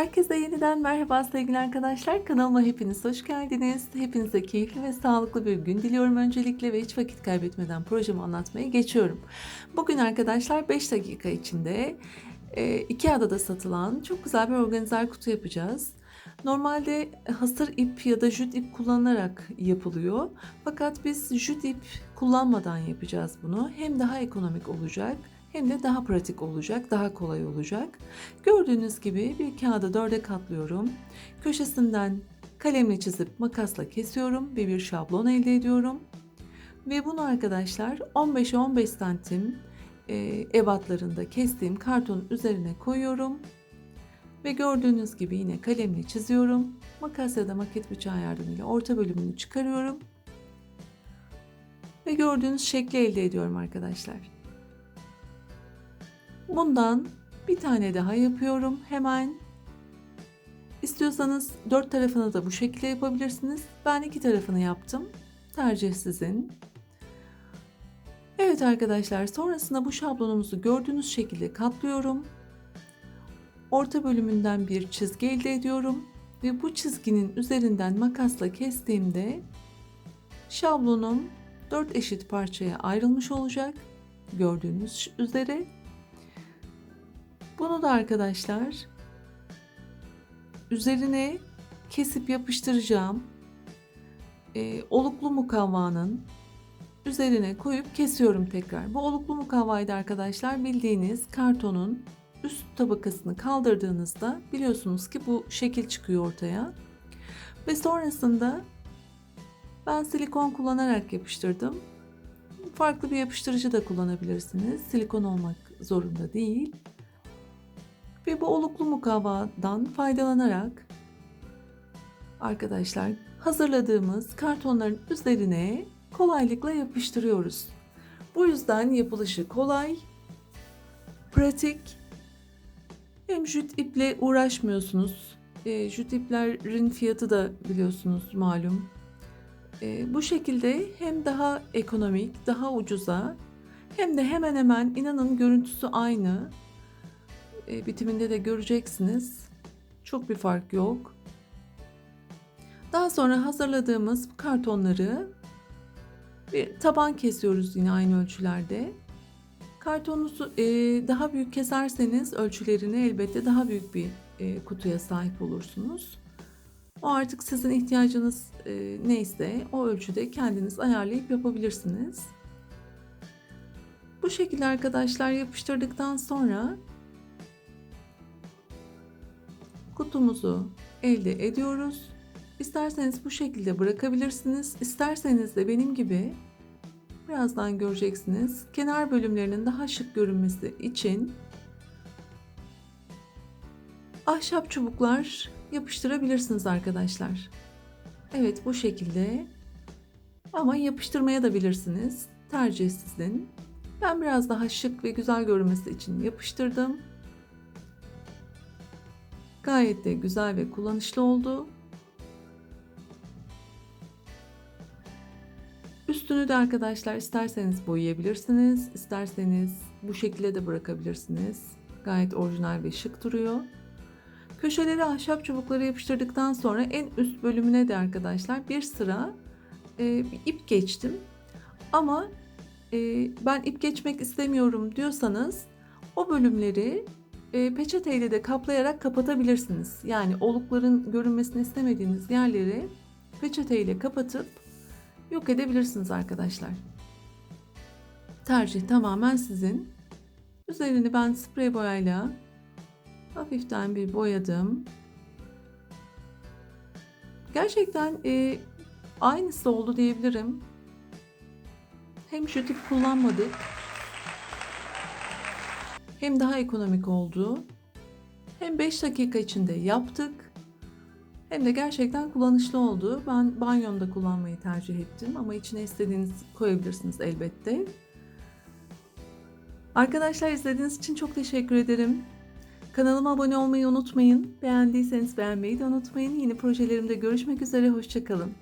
Herkese yeniden merhaba sevgili arkadaşlar. Kanalıma hepiniz hoş geldiniz. Hepinize keyifli ve sağlıklı bir gün diliyorum öncelikle ve hiç vakit kaybetmeden projemi anlatmaya geçiyorum. Bugün arkadaşlar 5 dakika içinde e, Ikea'da da satılan çok güzel bir organizer kutu yapacağız. Normalde hasır ip ya da jüt ip kullanılarak yapılıyor. Fakat biz jüt ip kullanmadan yapacağız bunu. Hem daha ekonomik olacak hem de daha pratik olacak, daha kolay olacak. Gördüğünüz gibi bir kağıda dörde katlıyorum. Köşesinden kalemle çizip makasla kesiyorum ve bir şablon elde ediyorum. Ve bunu arkadaşlar 15'e 15 santim e, ebatlarında kestiğim kartonun üzerine koyuyorum. Ve gördüğünüz gibi yine kalemle çiziyorum. Makas ya da maket bıçağı yardımıyla orta bölümünü çıkarıyorum. Ve gördüğünüz şekli elde ediyorum arkadaşlar. Bundan bir tane daha yapıyorum hemen. İstiyorsanız dört tarafını da bu şekilde yapabilirsiniz. Ben iki tarafını yaptım. Tercih sizin. Evet arkadaşlar sonrasında bu şablonumuzu gördüğünüz şekilde katlıyorum. Orta bölümünden bir çizgi elde ediyorum. Ve bu çizginin üzerinden makasla kestiğimde şablonum dört eşit parçaya ayrılmış olacak. Gördüğünüz üzere. Bunu da arkadaşlar üzerine kesip yapıştıracağım e, oluklu mukavvanın üzerine koyup kesiyorum tekrar. Bu oluklu mukavvayı da arkadaşlar bildiğiniz kartonun üst tabakasını kaldırdığınızda biliyorsunuz ki bu şekil çıkıyor ortaya. Ve sonrasında ben silikon kullanarak yapıştırdım. Farklı bir yapıştırıcı da kullanabilirsiniz. Silikon olmak zorunda değil. Ve bu oluklu mukavvadan faydalanarak arkadaşlar hazırladığımız kartonların üzerine kolaylıkla yapıştırıyoruz. Bu yüzden yapılışı kolay, pratik, hem jüt iple uğraşmıyorsunuz. E, jüt iplerin fiyatı da biliyorsunuz malum. E, bu şekilde hem daha ekonomik, daha ucuza hem de hemen hemen inanın görüntüsü aynı e, bitiminde de göreceksiniz. Çok bir fark yok. Daha sonra hazırladığımız kartonları bir taban kesiyoruz yine aynı ölçülerde. Kartonunuzu e, daha büyük keserseniz ölçülerini elbette daha büyük bir e, kutuya sahip olursunuz. O artık sizin ihtiyacınız e, neyse o ölçüde kendiniz ayarlayıp yapabilirsiniz. Bu şekilde arkadaşlar yapıştırdıktan sonra kutumuzu elde ediyoruz. İsterseniz bu şekilde bırakabilirsiniz. İsterseniz de benim gibi birazdan göreceksiniz. Kenar bölümlerinin daha şık görünmesi için ahşap çubuklar yapıştırabilirsiniz arkadaşlar. Evet bu şekilde ama yapıştırmaya da bilirsiniz. Tercih sizin. Ben biraz daha şık ve güzel görünmesi için yapıştırdım. Gayet de güzel ve kullanışlı oldu. Üstünü de arkadaşlar isterseniz boyayabilirsiniz, isterseniz bu şekilde de bırakabilirsiniz. Gayet orijinal ve şık duruyor. Köşeleri ahşap çubukları yapıştırdıktan sonra en üst bölümüne de arkadaşlar bir sıra e, bir ip geçtim. Ama e, ben ip geçmek istemiyorum diyorsanız o bölümleri e, peçeteyle de kaplayarak kapatabilirsiniz. Yani olukların görünmesini istemediğiniz yerleri peçeteyle kapatıp yok edebilirsiniz arkadaşlar. Tercih tamamen sizin. Üzerini ben sprey boyayla hafiften bir boyadım. Gerçekten e, aynısı oldu diyebilirim. Hem şu tip kullanmadık hem daha ekonomik oldu. Hem 5 dakika içinde yaptık. Hem de gerçekten kullanışlı oldu. Ben banyomda kullanmayı tercih ettim ama içine istediğiniz koyabilirsiniz elbette. Arkadaşlar izlediğiniz için çok teşekkür ederim. Kanalıma abone olmayı unutmayın. Beğendiyseniz beğenmeyi de unutmayın. Yeni projelerimde görüşmek üzere. Hoşçakalın.